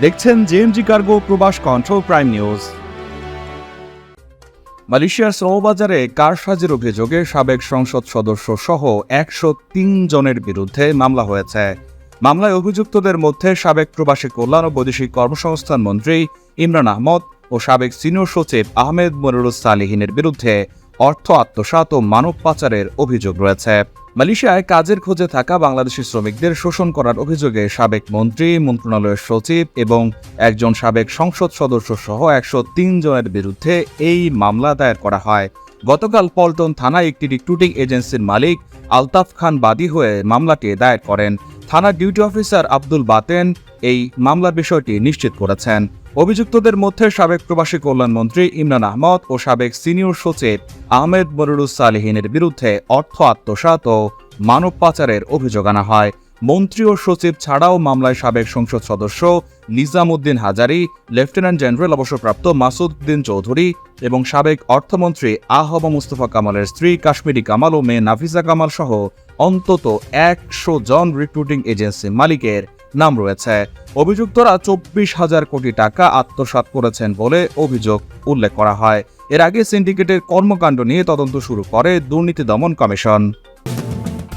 দেখছেন JMG cargo প্রবাস control prime news মালয়েশিয়ার শ্রমবাজারে কারসাজির অভিযোগে সাবেক সংসদ সদস্য সহ একশো তিন জনের বিরুদ্ধে মামলা হয়েছে। মামলায় অভিযুক্তদের মধ্যে সাবেক প্রবাসী কল্যাণ ও বৈদেশিক কর্মসংস্থান মন্ত্রী ইমরান আহমদ ও সাবেক সিনিয়র সচিব আহমেদ মনিরুস সালিহিনের বিরুদ্ধে অর্থ আত্মসাৎ ও মানব পাচারের অভিযোগ রয়েছে। মালয়েশিয়ায় কাজের খোঁজে থাকা বাংলাদেশি শ্রমিকদের শোষণ করার অভিযোগে সাবেক মন্ত্রী, মন্ত্রণালয়ের সচিব এবং একজন সাবেক সংসদ সদস্য সহ একশো তিন জনের বিরুদ্ধে এই মামলা দায়ের করা হয়। গতকাল পল্টন থানায় একটি রিক্রুটিং এজেন্সির মালিক আলতাফ খান বাদী হয়ে মামলাটি দায়ের করেন। থানার ডিউটি অফিসার আব্দুল বাতেন এই মামলার বিষয়টি নিশ্চিত করেছেন। অভিযুক্তদের মধ্যে সাবেক প্রবাসী কল্যাণমন্ত্রী ইমরান আহমদ ও সাবেক সিনিয়র সচিব আহমেদ মরুরুস সালেহিনের বিরুদ্ধে অর্থ আত্মসাৎ ও মানব পাচারের অভিযোগ আনা হয়। মন্ত্রী ও সচিব ছাড়াও মামলায় সাবেক সংসদ সদস্য নিজামুদ্দিন হাজারি, লেফটেন্যান্ট জেনারেল অবসরপ্রাপ্ত মাসুদ উদ্দিন চৌধুরী এবং সাবেক অর্থমন্ত্রী আহবা মুস্তফা কামালের স্ত্রী কাশ্মীরি কামাল ও মেয়ে নাফিসা কামাল সহ অন্তত একশো জন রিক্রুটিং এজেন্সি মালিকের নাম রয়েছে। অভিযুক্তরা চব্বিশ হাজার কোটি টাকা আত্মসাত করেছেন বলে অভিযোগ উল্লেখ করা হয়। এর আগে সিন্ডিকেটের কর্মকাণ্ড নিয়ে তদন্ত শুরু করে দুর্নীতি দমন কমিশন।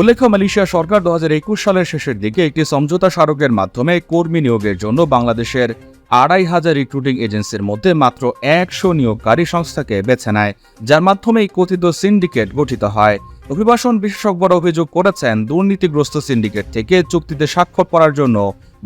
উল্লেখ্য, মালয়েশিয়া সরকার দু হাজার একুশ সালের শেষের দিকে একটি সমঝোতা স্মারকের মাধ্যমে কর্মী নিয়োগের জন্য বাংলাদেশের আড়াই হাজার রিক্রুটিং এজেন্সির মধ্যে মাত্র একশো নিয়োগকারী সংস্থাকে বেছে নেয়, যার মাধ্যমে এই কথিত সিন্ডিকেট গঠিত হয়। অভিবাসন বিশেষজ্ঞরা অভিযোগ করেছেন দুর্নীতিগ্রস্ত সিন্ডিকেট থেকে চুক্তিতে স্বাক্ষর করার জন্য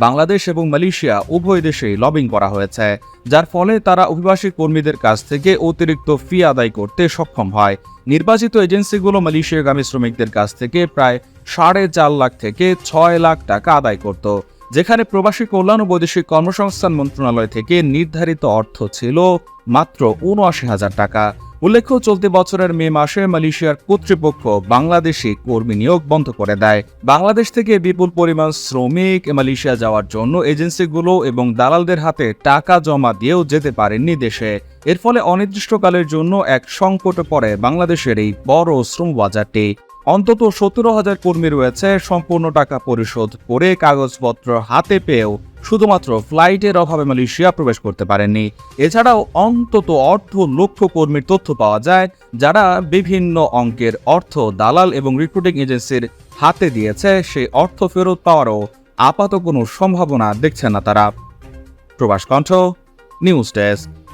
বাংলাদেশ এবং মালয়েশিয়া উভয় দেশেই লবিং করা হয়েছে, যার ফলে তারা অভিবাসী কর্মীদের কাছ থেকে অতিরিক্ত ফি আদায় করতে সক্ষম হয়। নির্বাচিত এজেন্সিগুলো মালয়েশিয়াগামী শ্রমিকদের কাছ থেকে প্রায় সাড়ে চার লাখ থেকে ছয় লাখ টাকা আদায় করত, যেখানে প্রবাসী কল্যাণ ও বৈদেশিক কর্মসংস্থান মন্ত্রণালয় থেকে নির্ধারিত অর্থ ছিল মাত্র উনআশি হাজার টাকা। উল্লেখ্য, চলতি বছরের মে মাসে মালয়েশিয়ার কর্তৃপক্ষ বাংলাদেশি কর্মী নিয়োগ বন্ধ করে দেয়। বাংলাদেশ থেকে বিপুল পরিমাণ শ্রমিক মালয়েশিয়া যাওয়ার জন্য এজেন্সিগুলো এবং দালালদের হাতে টাকা জমা দিয়েও যেতে পারেননি দেশে। এর ফলে অনির্দিষ্টকালের জন্য এক সংকটে পড়ে বাংলাদেশের এই বড় শ্রম বাজারটি অন্তত সতেরো হাজার কর্মী রয়েছে, সম্পূর্ণ টাকা পরিশোধ করে কাগজপত্র হাতে পেয়েও শুধুমাত্র ফ্লাইটের অভাবে মালয়েশিয়া প্রবেশ করতে পারেননি। এছাড়াও অন্তত অর্ধ লক্ষ কর্মীর তথ্য পাওয়া যায়, যারা বিভিন্ন অঙ্কের অর্থ দালাল এবং রিক্রুটিং এজেন্সির হাতে দিয়েছে, সেই অর্থ ফেরত পাওয়ারও আপাত কোনো সম্ভাবনা দেখছে না তারা। প্রবাস কণ্ঠ, নিউজ ডেস্ক।